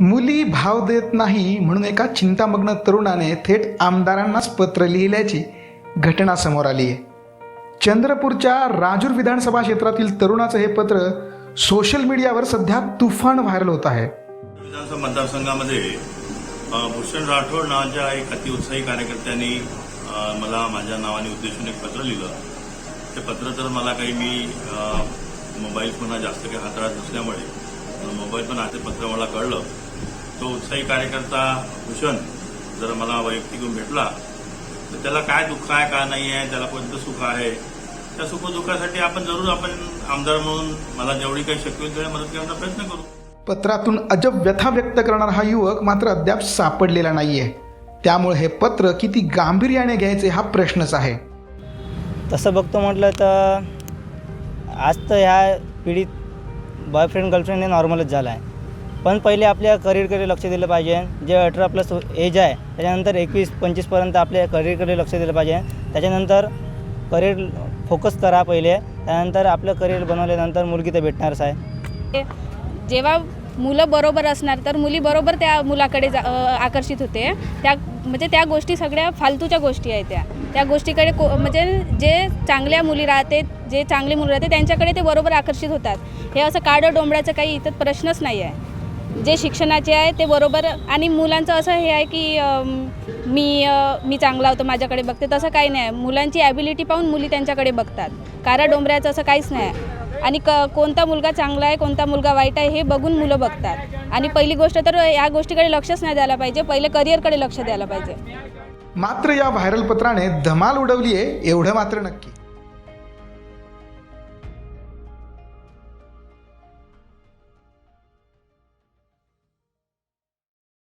मुली भाव देत नाही म्हणून एका चिंतामग्न तरुणाने थेट आमदारांनाच पत्र लिहिल्याची घटना समोर आली आहे. चंद्रपूरच्या राजूर विधानसभा क्षेत्रातील तरुणाचं हे पत्र सोशल मीडियावर सध्या तुफान व्हायरल होत आहे. विधानसभा मतदारसंघामध्ये भूषण राठोड नावाच्या एक अतिउत्साही कार्यकर्त्यांनी मला माझ्या नावाने उद्देशून एक पत्र लिहिलं. ते पत्र तर मला काही मी मोबाईल पुन्हा जास्त काही हाताळत नसल्यामुळे मोबाईल पण ते पत्र मला कळलं. तो उत्साही कार्यकर्ता भूषण जर मला वैयक्तिक येऊन भेटला तर त्याला काय दुःख आहे का नाही आहे त्याला कोणतं सुख आहे? त्या सुखदुःखासाठी आपण जरूर आपण आमदार म्हणून मला जेवढी काही शक्य होईल तेवढी मदत करण्याचा प्रयत्न करू. पत्रातून अजब व्यथा व्यक्त करणारा हा युवक मात्र अद्याप सापडलेला नाहीये. त्यामुळे हे पत्र किती गांभीर्याने घ्यायचे हा प्रश्नच आहे. तसं बघतो म्हटलं तर आज तर ह्या पिढीत बॉयफ्रेंड गर्लफ्रेंड हे नॉर्मलच झालं आहे पण पहिले आपल्या करिअरकडे लक्ष दिलं पाहिजे. जे अठरा प्लस एज आहे त्याच्यानंतर एकवीस पंचवीसपर्यंत आपल्या करिअरकडे लक्ष दिलं पाहिजे. त्याच्यानंतर करिअर फोकस करा पहिले. त्यानंतर आपलं करिअर बनवल्यानंतर मुलगी तर भेटणारच आहे. जेव्हा मुलं बरोबर असणार तर मुली बरोबर त्या मुलाकडे जा आकर्षित होते. त्या म्हणजे त्या गोष्टी सगळ्या फालतूच्या गोष्टी आहेत त्या. त्या गोष्टीकडे को म्हणजे जे चांगल्या मुली राहते जे चांगली मुलं राहते त्यांच्याकडे ते बरोबर आकर्षित होतात. हे असं काडं डोंबड्याचं काही इथं प्रश्नच नाही आहे जे शिक्षणाचे आहे ते बरोबर आणि मुलांचं असं हे आहे की मी मी चांगला होतो माझ्याकडे बघते तसं काही नाही. मुलांची ॲबिलिटी पाहून मुली त्यांच्याकडे बघतात. कारा डोंबऱ्याचं असं काहीच नाही आहे. आणि क कोणता मुलगा चांगला आहे कोणता मुलगा वाईट आहे हे बघून मुलं बघतात. आणि पहिली गोष्ट तर या गोष्टीकडे लक्षच नाही द्यायला पाहिजे पहिले करिअरकडे लक्ष द्यायला पाहिजे. मात्र या व्हायरल पत्राने धमाल उडवली आहे एवढं मात्र नक्की.